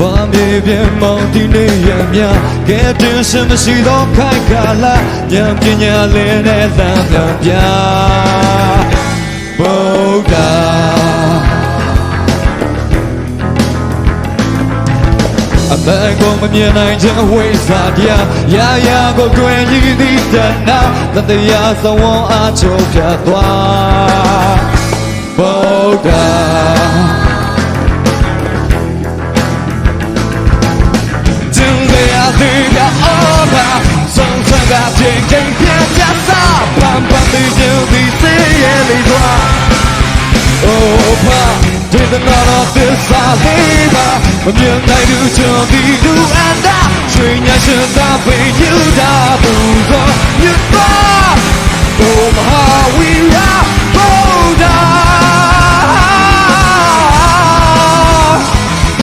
ဘာမြေပြင်မောင်ဒီနေရမြကဲတင်စမရှိတော့ခိုင်ကလာဉာဏ်ပညာလင်းတဲ့သံပြပြဗုဒ္ဓအမေကိုမမြင်နိုင်ချင်ဝိဇာတရားရာရာကိုတွင်ရည်သည်တနာတတရားသဝံအားချုပ်ပြသွားဗုဒ္ဓ và chuyện tranh phía cha xa đi điều thì sẽ yên đi qua Oh pa Vì ta nó nó tự xa lý ba. Mà những ngày anh đã